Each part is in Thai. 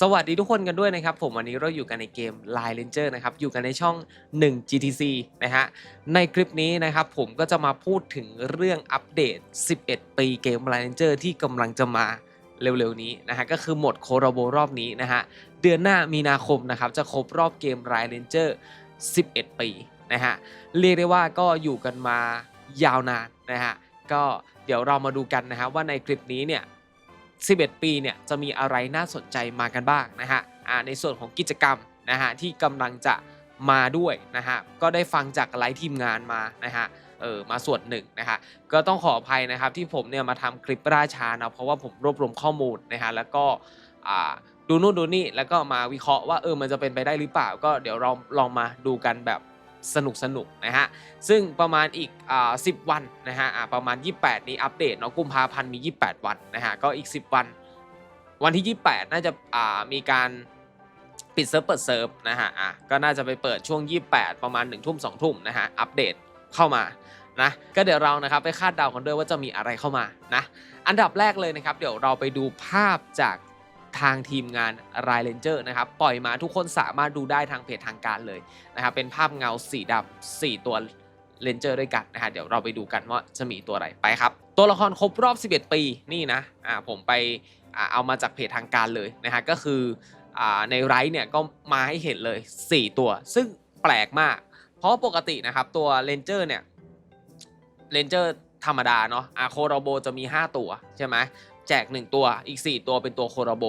สวัสดีทุกคนกันด้วยนะครับ ผมวันนี้เราอยู่กันในเกม Line Ranger นะครับ อยู่กันในช่อง 1 GTC นะฮะ ในคลิปนี้นะครับผมก็จะมาพูดถึงเรื่องอัปเดต 11 ปีเกม Line Ranger ที่กำลังจะมาเร็วๆนี้นะฮะ ก็คือหมดโคโรโบรอบนี้นะฮะ เดือนหน้ามีนาคมนะครับ จะครบรอบเกม Line Ranger 11 ปีนะฮะ เรียกได้ว่าก็อยู่กันมายาวนานนะฮะ ก็เดี๋ยวเรามาดูกันนะฮะว่าในคลิปนี้เนี่ย 11 ปีเนี่ยจะมีอะไรน่าสนใจมากันบ้างนะฮะอ่าในส่วนของกิจกรรมนะฮะที่กำลังจะมาด้วยนะฮะก็ได้ฟังจากไลฟ์ทีมงานมานะฮะเออมาส่วนหนึ่งนะฮะก็ต้องขออภัยนะครับที่ผมเนี่ยมาทำคลิปราชานะเพราะว่าผมรวบรวมข้อมูลนะฮะแล้วก็อ่าดูนู่นดูนี่แล้วก็มาวิเคราะห์ว่าเออมันจะเป็นไปได้หรือเปล่า ก็เดี๋ยวเราลองมาดูกันแบบ สนุกสนุกนะฮะ ซึ่งประมาณอีกอ่า10วันนะฮะอ่าประมาณ 28 นี้อัปเดตเนาะกุมภาพันธ์มี 28 วันนะฮะก็อีก 10 วัน วันที่ 28 น่าจะอ่ามีการปิดเซิร์ฟเปิดเซิร์ฟนะฮะอะก็น่าจะไปเปิดช่วง 28 ประมาณ1ทุ่ม2ทุ่มนะฮะอัปเดตเข้ามานะก็เดี๋ยวเรานะครับไปคาดเดากันด้วยว่าจะมีอะไรเข้ามานะอันดับแรกเลยนะครับ เดี๋ยวเราไปดูภาพจาก ทางทีมงาน r i เลนเจอร์นะครับ ปล่อยมาทุกคนสามารถดูได้ทางเพจทางการเลยนะครับ เป็นภาพเงาสีดำ4ตัวเลนเจอร์ด้วยกันนะฮะเดี๋ยวเราไปดูกันว่าจะมีตัวอะไรไปครับ ตัวละครครบรอบ 11 ปีนี่นะอ่าผมไปอ่าเอามาจากเพจทางการเลยนะฮะก็คืออ่าในไรท์เนี่ยก็มาให้เห็นเลย 4 ตัว ซึ่งแปลกมาก เพราะปกตินะครับตัวเลนเจอร์เนี่ยเลนเจอร์ธรรมดาเนาะอาโคโรโบจะมี 5 ตัวใช่ไหม แจก 1 ตัวอีก 4 ตัวเป็นตัวโคโรโบ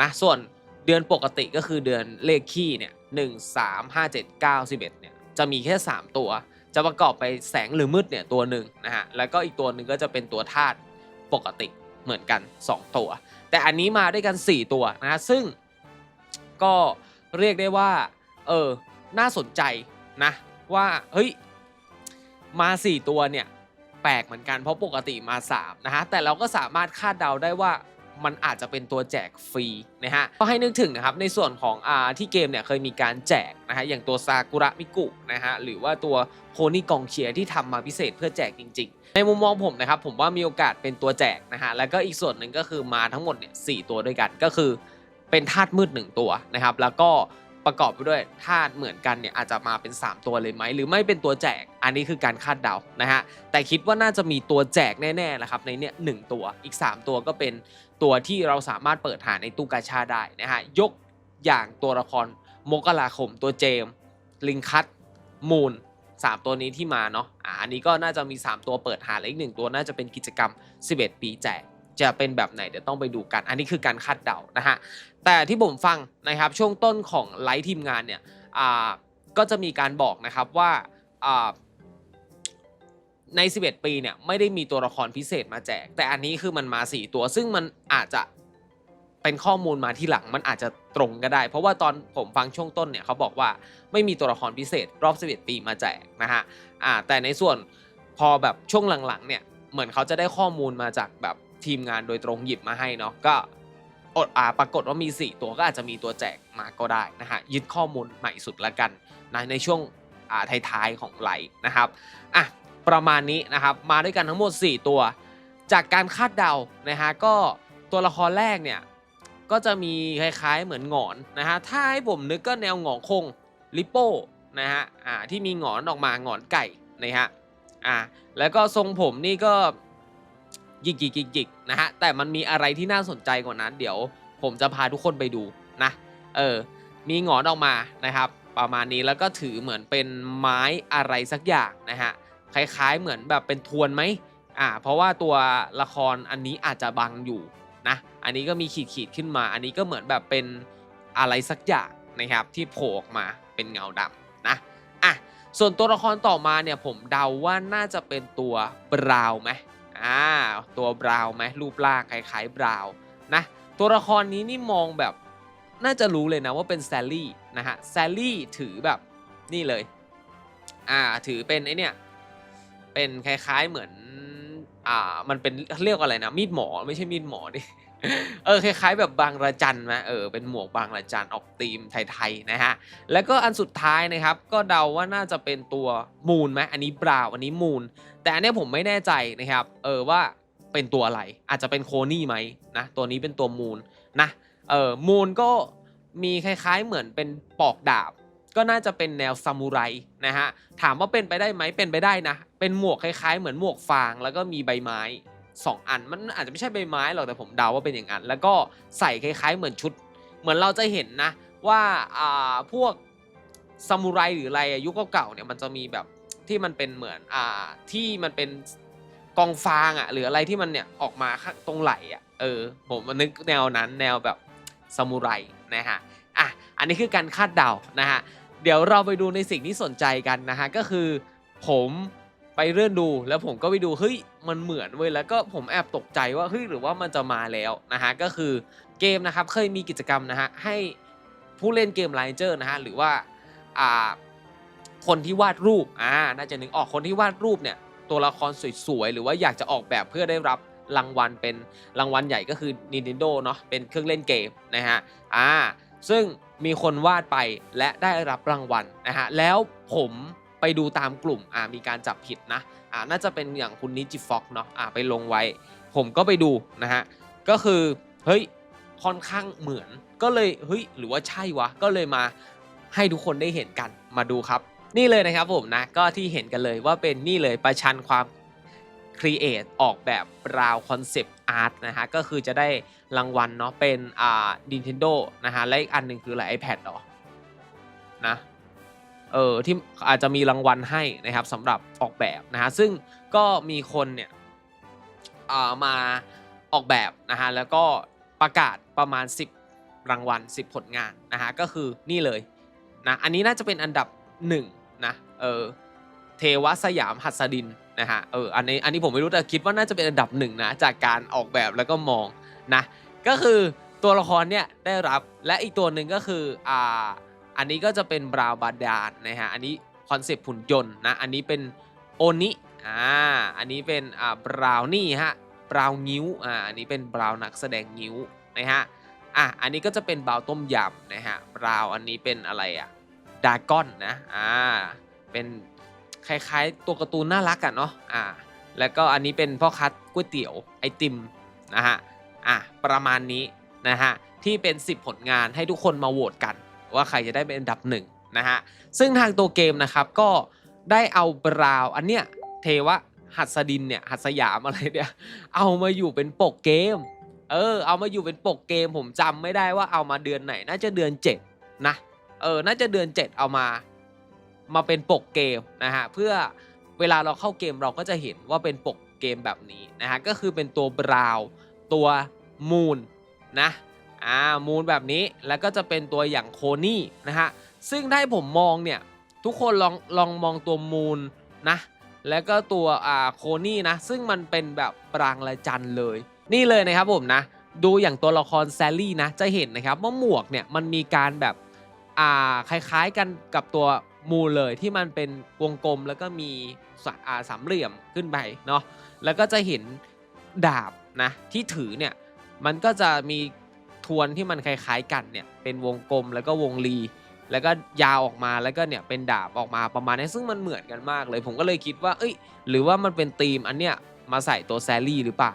นะส่วนเดือนปกติก็คือเดือนเลขคี่เนี่ยหนึ่งสามห้าเจ็ดเก้าสิบเอ็ดเนี่ยจะมีแค่ 3 ตัว จะประกอบไปแสงหรือมืดเนี่ยตัวหนึ่งนะฮะแล้วก็อีกตัวหนึ่งก็จะเป็นตัวธาตุปกติเหมือนกัน 2 ตัว แต่อันนี้มาด้วยกัน 4 ตัวนะฮะซึ่งก็เรียกได้ว่าเออน่าสนใจนะว่าเฮ้ยมา 4 ตัวเนี่ย ปลกเหมือนกันเพราะปกติมา3นะฮะแต่เราก็สามารถคาดเดาได้ว่ามันอาจจะเป็นตัวแจกฟรีนะฮะก็ให้นึกถึงนะครับในส่วนของอ่าที่เกมเนี่ยเคยมีการแจกนะฮะอย่างตัวซากุระมิกุนะฮะหรือว่าตัวโคนี่กองเชียร์ที่ทำมาพิเศษเพื่อแจกจริง ๆ ในมุมมองผมนะครับผมว่ามีโอกาสเป็นตัวแจกนะฮะแล้วก็อีกส่วนหนึ่งก็คือมาทั้งหมดเนี่ยสตัวด้วยกันก็คือเป็นธาตุมืด 1 ตัวนะครับแล้วก็ ประกอบไปด้วยธาตุเหมือนกันเนี่ยอาจจะมาเป็น 3 ตัวเลยไหมหรือไม่เป็นตัวแจก อันนี้คือการคาดเดานะฮะแต่คิดว่าน่าจะมีตัวแจกแน่ๆนะครับในเนี่ยหตัวอีก 3 ตัวก็เป็นตัวที่เราสามารถเปิดหาในตู้กาชาได้นะฮะยกอย่างตัวละครโมกราคมตัวเจมลิงคัตมูน3 ตัวนี้ที่มาเนาะอ่าอันนี้ก็น่าจะมี 3 ตัวเปิดหาและอีกหนึ่งตัวน่าจะเป็นกิจกรรม 11 ปีแจก จะเป็นแบบไหนเดี๋ยวต้องไปดูกัน อันนี้คือการคาดเดานะฮะแต่ที่ผมฟังนะครับช่วงต้นของไลฟ์ทีมงานเนี่ยก็จะมีการบอกนะครับว่าใน 11 ปีเนี่ยไม่ได้มีตัวละครพิเศษมาแจก แต่อันนี้คือมันมา 4 ตัว ซึ่งมันอาจจะเป็นข้อมูลมาที่หลังมันอาจจะตรงก็ได้ เพราะว่าตอนผมฟังช่วงต้นเนี่ยเขาบอกว่าไม่มีตัวละครพิเศษ รอบ 11 ปีมาแจกนะฮะแต่ในส่วนพอแบบช่วงหลังๆเนี่ยเหมือนเขาจะได้ข้อมูลมาจากแบบ ทีมงานโดยตรงหยิบมาให้เนาะก็อดอ่าปรากฏว่ามี 4 ตัวก็อาจจะมีตัวแจกมาก็ได้นะฮะยึดข้อมูลใหม่สุดละกันนะในช่วงอ่าท้ายๆของไหลนะครับอะประมาณนี้นะครับมาด้วยกันทั้งหมด 4 ตัว จากการคาดเดานะฮะก็ตัวละครแรกเนี่ยก็จะมีคล้ายๆเหมือนหงอนนะฮะถ้าให้ผมนึกก็แนวหงอนคงลิโป้นะฮะอ่าที่มีหงอนออกมาหงอนไก่นะฮะอ่าแล้วก็ทรงผมนี่ก็ ยิกยิกยิกยิกนะฮะแต่มันมีอะไรที่น่าสนใจกว่านั้น เดี๋ยวผมจะพาทุกคนไปดูนะเออมีหงอนออกมานะครับ ประมาณนี้แล้วก็ถือเหมือนเป็นไม้อะไรสักอย่างนะฮะคล้ายๆเหมือนแบบเป็นทวนไหมอ่าเพราะว่าตัวละครอันนี้อาจจะบังอยู่นะอันนี้ก็มีขีดๆขึ้นมา อันนี้ก็เหมือนแบบเป็นอะไรสักอย่างนะครับที่โผล่ออกมาเป็นเงาดำนะอะส่วนตัวละครต่อมาเนี่ยผมเดาว่าน่าจะเป็นตัวบราวไหม อ่าตัวบราวไหมรูปร่างคล้ายๆบราวน์นะตัวละครนี้นี่มองแบบน่าจะรู้เลยนะว่าเป็นแซลลี่นะฮะแซลลี่ถือแบบนี่เลยอ่าถือเป็นไอเนี่ยเป็นคล้ายๆเหมือนอ่ามันเป็นเรียกว่าอะไรนะมีดหมอไม่ใช่มีดหมอดิ เออคล้ายๆแบบบางระจันไหมเออเป็นหมวกบางระจันออกธีมไทยๆนะฮะแล้วก็อันสุดท้ายนะครับก็เดาว่าน่าจะเป็นตัวมูนไหมอันนี้บราวอันนี้มูนแต่อันนี้ผมไม่แน่ใจนะครับเออว่าเป็นตัวอะไรอาจจะเป็นโคนี่ไหมนะตัวนี้เป็นตัวมูนนะเออมูนก็มีคล้ายๆเหมือนเป็นปอกดาบ ก็น่าจะเป็นแนวซามูไรนะฮะถามว่าเป็นไปได้ไหมเป็นไปได้นะเป็นหมวกคล้ายๆ เหมือนหมวกฟางแล้วก็มีใบไม้ สองอัน มันอาจจะไม่ใช่ใบไม้หรอกแต่ผมเดาว่าเป็นอย่างนั้น แล้วก็ใส่คล้ายๆ เหมือนชุด เหมือนเราจะเห็นนะ ว่าอ่าพวกซามูไรหรืออะไรยุคเก่าๆเนี่ยมันจะมีแบบที่มันเป็นเหมือนอ่าที่มันเป็นกองฟางอะหรืออะไรที่มันเนี่ยออกมาตรงไหลอะเออผมนึกแนวนั้นแนวแบบซามูไรนะฮะอะอันนี้คือการคาดเดานะฮะเดี๋ยวเราไปดูในสิ่งที่สนใจกันนะฮะก็คือผม ไปเลื่อนดูแล้วผมก็ไปดูเฮ้ยมันเหมือนเว้ยแล้วก็ผมแอบตกใจว่าเฮ้ยหรือว่ามันจะมาแล้วนะฮะก็คือเกมนะครับเคยมีกิจกรรมนะฮะให้ผู้เล่นเกมไลเจอร์นะฮะหรือว่าอ่าคนที่วาดรูปอ่าน่าจะนึกออกคนที่วาดรูปเนี่ยตัวละครสวยๆหรือว่าอยากจะออกแบบเพื่อได้รับรางวัลเป็นรางวัลใหญ่ก็คือ Nintendo เนาะเป็นเครื่องเล่นเกมนะฮะอ่าซึ่งมีคนวาดไปและได้รับรางวัลนะฮะแล้วผม ดูตามกลุ่มอ่ามีการจับผิดนะอ่าน่าจะเป็นอย่างคุณนิจิฟ็อกเนาะอ่าไปลงไว้ ผมก็ไปดูนะฮะก็คือเฮ้ยค่อนข้างเหมือนก็เลยเฮ้ยหรือว่าใช่วะก็เลยมาให้ทุกคนได้เห็นกันมาดูครับ นี่เลยนะครับผมนะก็ที่เห็นกันเลยว่าเป็นนี่เลยประชันความครีเอทออกแบบราวคอนเซปต์อาร์ตนะฮะก็คือจะได้รางวัลเนาะเป็นอ่า Nintendo นะฮะและอีกอันหนึ่งคืออะไร iPad หรอนะ เออที่อาจจะมีรางวัลให้นะครับสำหรับออกแบบนะฮะซึ่งก็มีคนเนี่ยอ่ามาออกแบบนะฮะแล้วก็ประกาศประมาณ 10 รางวัล 10 ผลงานนะฮะก็คือนี่เลยนะอันนี้น่าจะเป็นอันดับ1นะเออเทวสยามหัสดินนะฮะเอออันนี้อันนี้ผมไม่รู้แต่คิดว่าน่าจะเป็นอันดับหนึ่งนะจากการออกแบบแล้วก็มองนะก็คือตัวละครเนี่ยได้รับและอีกตัวหนึ่งก็คืออ่า อันนี้ก็จะเป็นบราวบาดาลนะฮะ อันนี้คอนเซปต์หุ่นยนต์นะ อันนี้เป็นโอนิอ่า อันนี้เป็นอ่าบราวนี่ฮะ บราวนิ้ว อ่า อันนี้เป็นบราวนักแสดงนิ้วนะฮะ อะ อันนี้ก็จะเป็นบราวต้มยำนะฮะ บราวอันนี้เป็นอะไรอะ ดาก้อนนะ อ่า เป็นคล้ายๆ ตัวการ์ตูนน่ารักอะเนาะ อ่า แล้วก็อันนี้เป็นพ่อคัดก๋วยเตี๋ยวไอติมนะฮะ อะ ประมาณนี้นะฮะ ที่เป็น 10 ผลงานให้ทุกคนมาโหวตกัน ว่าใครจะได้เป็นอันดับหนึ่งนะฮะซึ่งทางตัวเกมนะครับก็ได้เอาบราวอันเนี้ยเทวะหัสดินเนี่ยหัสยามอะไรเนี่ยเอามาอยู่เป็นปกเกมเออเอามาอยู่เป็นปกเกมผมจำไม่ได้ว่าเอามาเดือนไหน น่าจะเดือน7นะเออน่าจะเดือน 7 เอามามาเป็นปกเกมนะฮะเพื่อเวลาเราเข้าเกมเราก็จะเห็นว่าเป็นปกเกมแบบนี้นะฮะก็คือเป็นตัวบราวตัวมูนนะ อ่ามูนแบบนี้แล้วก็จะเป็นตัวอย่างโคนี่นะฮะซึ่งถ้าให้ผมมองเนี่ยทุกคนลองลองมองตัวมูนนะแล้วก็ตัวอ่าโคนี่นะซึ่งมันเป็นแบบปรางละจันเลย นี่เลยนะครับผมนะดูอย่างตัวละครแซลลี่นะจะเห็นนะครับว่าหมวกเนี่ยมันมีการแบบอ่าคล้ายๆกันกับตัวมูนเลยที่มันเป็นวงกลมแล้วก็มีสะอ่าสามเหลี่ยมขึ้นไปเนาะแล้วก็จะเห็นดาบนะที่ถือเนี่ยมันก็จะมี ทวนที่มันคล้ายๆกันเนี่ยเป็นวงกลมแล้วก็วงรีแล้วก็ยาวออกมาแล้วก็เนี่ยเป็นดาบออกมาประมาณนี้ซึ่งมันเหมือนกันมากเลย ผมก็เลยคิดว่า เอ้ย หรือว่ามันเป็นธีมอันเนี้ยมาใส่ตัวแซลลี่หรือเปล่า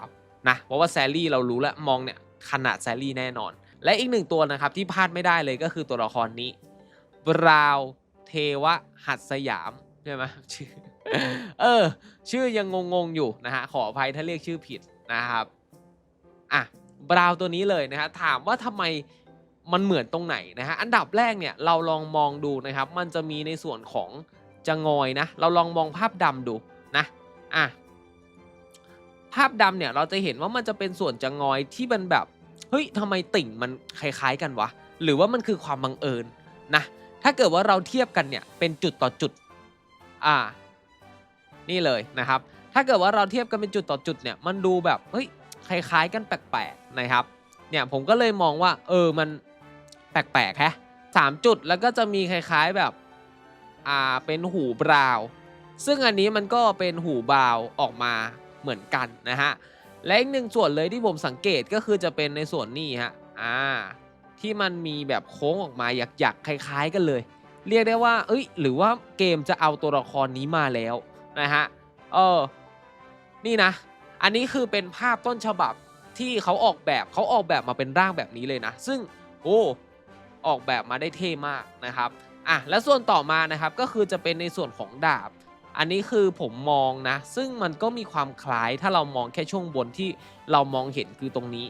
นะเพราะว่าแซลลี่เรารู้แล้วมองเนี่ยขนาดแซลลี่แน่นอน และอีกหนึ่งตัวนะครับที่พลาดไม่ได้เลยก็คือตัวละครนี้บราวเทวะหัดสยามใช่ไหมชื่อเออ ชื่อยังงงๆอยู่นะฮะขออภัยถ้าเรียกชื่อผิดนะครับอะ บราวตัวนี้เลยนะฮะถามว่าทำไมมันเหมือนตรงไหนนะฮะอันดับแรกเนี่ยเราลองมองดูนะครับ มันจะมีในส่วนของจะงอยนะ เราลองมองภาพดำดูนะอะภาพดำเนี่ยเราจะเห็นว่ามันจะเป็นส่วนจะงอยที่มันแบบเฮ้ยทำไมติ่งมันคล้ายๆกันวะหรือว่ามันคือความบังเอิญนะถ้าเกิดว่าเราเทียบกันเนี่ยเป็นจุดต่อจุดอ่านี่เลยนะครับ ถ้าเกิดว่าเราเทียบกันเป็นจุดต่อจุดเนี่ยมันดูแบบเฮ้ย คล้าย ๆ กันแปลกๆนะครับ เนี่ยผมก็เลยมองว่าเออมันแปลกๆแฮะสามจุดแล้วก็จะมีคล้ายๆแบบอ่าเป็นหูบราวน์ซึ่งอันนี้มันก็เป็นหูบราวน์ออกมาเหมือนกันนะฮะและอีกหนึ่งส่วนเลยที่ผมสังเกตก็คือจะเป็นในส่วนนี้ฮะอ่าที่มันมีแบบโค้งออกมาหยักๆคล้าย ๆ กันเลย เรียกได้ว่า เอ้ย หรือว่าเกมจะเอาตัวละครนี้มาแล้วนะฮะ เออ นี่นะ อันนี้คือเป็นภาพต้นฉบับที่เขาออกแบบเขาออกแบบมาเป็นร่างแบบนี้เลยนะ ซึ่งโอ้ออกแบบมาได้เท่มากนะครับอะและส่วนต่อมานะครับก็คือจะเป็นในส่วนของดาบ อันนี้คือผมมองนะ ซึ่งมันก็มีความคล้ายถ้าเรามองแค่ช่วงบนที่เรามองเห็นคือตรงนี้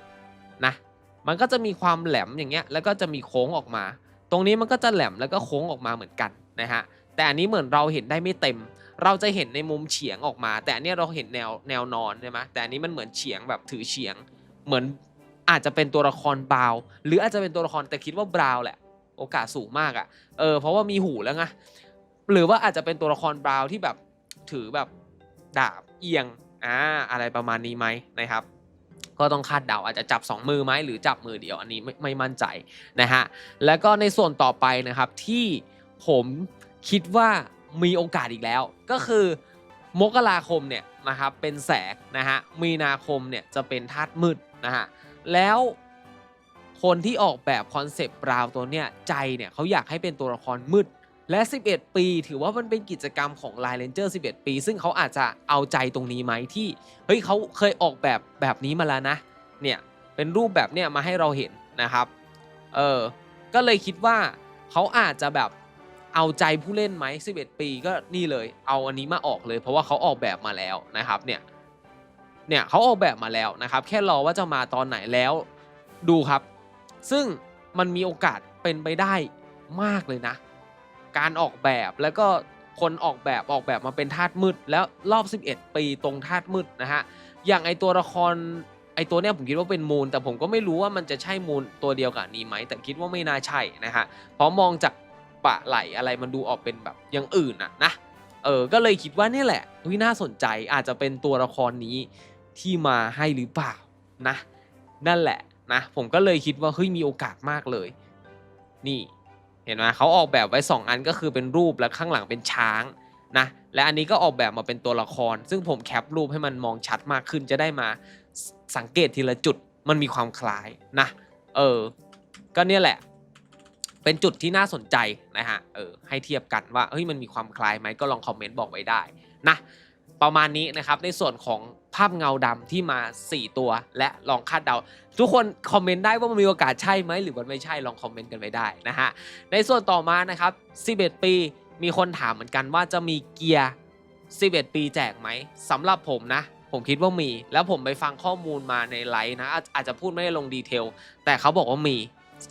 นะมันก็จะมีความแหลมอย่างเงี้ยแล้วก็จะมีโค้งออกมา ตรงนี้มันก็จะแหลมแล้วก็โค้งออกมาเหมือนกันนะฮะแต่อันนี้เหมือนเราเห็นได้ไม่เต็ม เราจะเห็นในมุมเฉียงออกมา แต่อันนี้เราเห็นแนวแนวนอนใช่ไหมแต่อันนี้มันเหมือนเฉียงแบบถือเฉียง เหมือนอาจจะเป็นตัวละครบราว หรืออาจจะเป็นตัวละครแต่คิดว่าบราวแหละ โอกาสสูงมากอะ่ะเออเพราะว่ามีหูแล้วไงหรือว่าอาจจะเป็นตัวละครบราวที่แบบถือแบบดาบเอียงอ่าอะไรประมาณนี้ไหมนะครับก็ต้องคาดเดาอาจจะจับ 2 มือไหมหรือจับมือเดียวอันนี้ไม่ไม่มั่นใจนะฮะแล้วก็ในส่วนต่อไปนะครับที่ผมคิดว่า มีโอกาสอีกแล้ว ก็คือมกราคมเนี่ยนะครับเป็นแสงนะฮะมีนาคมเนี่ยจะเป็นธาตุมืดนะฮะแล้วคนที่ออกแบบคอนเซปต์ราวตัวเนี่ยใจเนี่ยเขาอยากให้เป็นตัวละครมืดและ 11 ปี ถือว่ามันเป็นกิจกรรมของ Line Ranger 11 ปี ซึ่งเขาอาจจะเอาใจตรงนี้ไหมที่ เฮ้ยเขาเคยออกแบบแบบนี้มาแล้วนะ เนี่ย เป็นรูปแบบเนี่ยมาให้เราเห็นนะครับ เออ ก็เลยคิดว่าเขาอาจจะแบบ เอาใจผู้เล่นไหม11 ปีก็นี่เลย เอาอันนี้มาออกเลย เพราะว่าเขาออกแบบมาแล้วนะครับเนี่ยเนี่ยเขาออกแบบมาแล้วนะครับ แค่รอว่าจะมาตอนไหนแล้วดูครับ ซึ่งมันมีโอกาสเป็นไปได้มากเลยนะ การออกแบบแล้วก็คนออกแบบออกแบบมาเป็นธาตุมืด แล้วรอบ 11 ปีตรงธาตุมืดนะฮะอย่างไอตัวละครไอตัวเนี้ยผมคิดว่าเป็นมูล แต่ผมก็ไม่รู้ว่ามันจะใช่มูลตัวเดียวกับนนี้ไหมแต่คิดว่าไม่น่าใช่นะฮะเพราะมองจาก ปะไหลอะไรมันดูออกเป็นแบบอย่างอื่นอะนะเออก็เลยคิดว่านี่แหละวิน่าสนใจอาจจะเป็นตัวละครนี้ที่มาให้หรือเปล่านะ นั่นแหละนะผมก็เลยคิดว่าเฮ้ยมีโอกาสมากเลย นี่ เห็นไหมเขาออกแบบไว้ 2 อันก็คือเป็นรูปและข้างหลังเป็นช้างนะและอันนี้ก็ออกแบบมาเป็นตัวละคร ซึ่งผมแคปรูปให้มันมองชัดมากขึ้นจะได้มาสังเกตทีละจุดมันมีความคล้ายนะ เออ ก็เนี่ยแหละ เป็นจุดที่น่าสนใจนะฮะ เออ ให้เทียบกันว่า เฮ้ย มันมีความคล้ายไหม ก็ลองคอมเมนต์บอกไว้ได้นะ ประมาณนี้นะครับ ในส่วนของภาพเงาดำที่มา 4 ตัว และลองคาดเดา ทุกคนคอมเมนต์ได้ว่ามันมีโอกาสใช่ไหม หรือมันไม่ใช่ ลองคอมเมนต์กันไว้ได้นะฮะ ในส่วนต่อมานะครับ 11 ปี มีคนถามเหมือนกันว่าจะมีเกียร์ 11 ปีแจกไหมสำหรับผมนะ ผมคิดว่ามี แล้วผมไปฟังข้อมูลมาในไลฟ์นะ อาจอาจจะพูดไม่ได้ลงดีเทล แต่เขาบอกว่ามี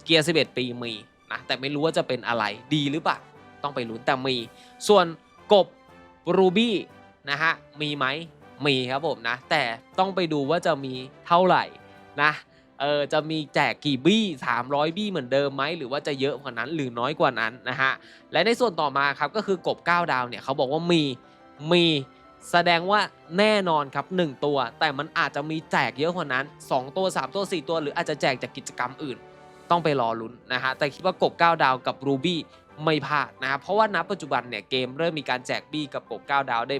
เกียร์ 11 ปีมี นะแต่ไม่รู้ว่าจะเป็นอะไรดีหรือเปล่าต้องไปลุ้นแต่มี ส่วนกบรูบี้นะฮะมีไหมมีครับผมนะ แต่ต้องไปดูว่าจะมีเท่าไหร่นะเออจะมีแจกกี่บี้ 300 บี้เหมือนเดิมไหมหรือว่าจะเยอะกว่านั้นหรือน้อยกว่านั้นนะฮะและในส่วนต่อมาครับก็คือกบ 9 ดาวเนี่ยเขาบอกว่ามีมีแสดงว่าแน่นอนครับ 1 ตัว แต่มันอาจจะมีแจกเยอะกว่านั้น 2 ตัว 3 ตัว 4 ตัว หรืออาจจะแจกจากกิจกรรมอื่น ต้องไปรอลุ้นนะฮะแต่คิดว่ากบ 9 ดาวกับรูบี้ไม่พลาดนะครับเพราะว่าณปัจจุบันเนี่ยเกมเริ่มมีการแจกบี้กับกบ 9 ดาวได้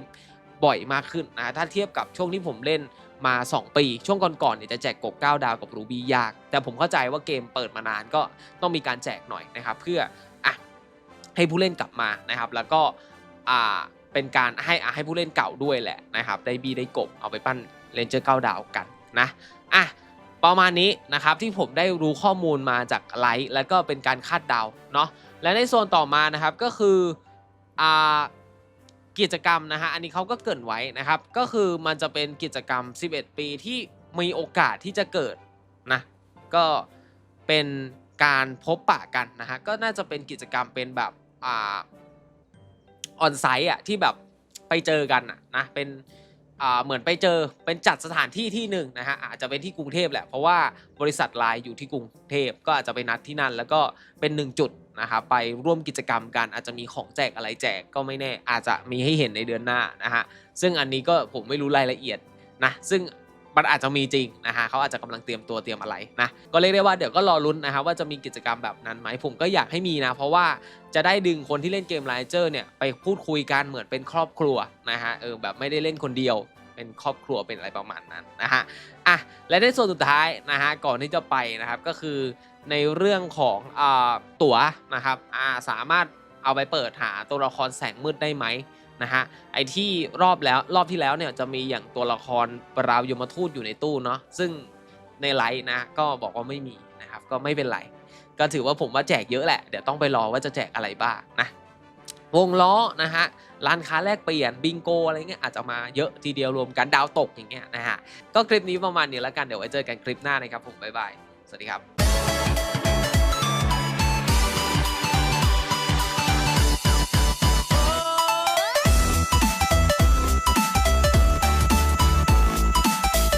บ่อยมากขึ้นนะถ้าเทียบกับช่วงที่ผมเล่นมา 2 ปี ช่วงก่อนๆเนี่ยจะแจกกบ 9 ดาวกับรูบี้ยาก แต่ผมเข้าใจว่าเกมเปิดมานานก็ต้องมีการแจกหน่อยนะครับเพื่ออะให้ผู้เล่นกลับมานะครับ แล้วก็อ่าเป็นการให้อะให้ผู้เล่นเก่าด้วยแหละนะครับได้บีได้กบเอาไปปั้นเลนเจอร์9ดาวกันนะอะ ประมาณนี้นะครับที่ผมได้รู้ข้อมูลมาจากไลฟ์แล้วก็เป็นการคาดเดาเนาะและในโซนต่อมานะครับก็คืออ่ากิจกรรมนะฮะอันนี้เขาก็เกินไว้นะครับ ก็คือมันจะเป็นกิจกรรม 11 ปีที่มีโอกาสที่จะเกิดนะก็เป็นการพบปะกันนะฮะก็น่าจะเป็นกิจกรรมเป็นแบบอ่าออนไซต์อะที่แบบไปเจอกันอะนะเป็น เหมือนไปเจอเป็นจัดสถานที่ที่หนึ่งนะฮะอาจจะเป็นที่กรุงเทพแหละเพราะว่าบริษัทไลน์อยู่ที่กรุงเทพก็อาจจะไปนัดที่นั่น แล้วก็เป็นหนึ่งจุดนะครับไปร่วมกิจกรรมกันอาจจะมีของแจกอะไรแจกก็ไม่แน่อาจจะมีให้เห็นในเดือนหน้านะฮะซึ่งอันนี้ก็ผมไม่รู้รายละเอียดนะซึ่ง มันอาจจะมีจริงนะฮะเขาอาจจะกำลังเตรียมตัวเตรียมอะไรนะก็เรียกได้ว่าเดี๋ยวก็รอลุ้นนะครับว่าจะมีกิจกรรมแบบนั้นไหมผมก็อยากให้มีนะ เพราะว่าจะได้ดึงคนที่เล่นเกมไลเจอร์เนี่ยไปพูดคุยกันเหมือนเป็นครอบครัวนะฮะเออแบบไม่ได้เล่นคนเดียวเป็นครอบครัวเป็นอะไรประมาณนั้นนะฮะอะและในส่วนสุดท้ายนะฮะก่อนที่จะไปนะครับก็คือในเรื่องของอาตั๋วนะครับอ่าสามารถเอาไปเปิดหาตัวละครแสงมืดได้ไหม นะฮะไอที่รอบแล้วรอบที่แล้วเนี่ยจะมีอย่างตัวละครปราวยมทูตอยู่ในตู้เนาะซึ่งในไลฟ์นะก็บอกว่าไม่มีนะครับก็ไม่เป็นไร ก็ถือว่าผมว่าแจกเยอะแหละ เดี๋ยวต้องไปรอว่าจะแจกอะไรบ้างนะวงล้อนะฮะร้านค้าแลกเปลี่ยนบิงโกอะไรเงี้ยอาจจะมาเยอะทีเดียวรวมกันดาวตกอย่างเงี้ยนะฮะก็คลิปนี้ประมาณนี้แล้วกันเดี๋ยวไว้เจอกันคลิปหน้านะครับผมบ๊ายบายสวัสดีครับ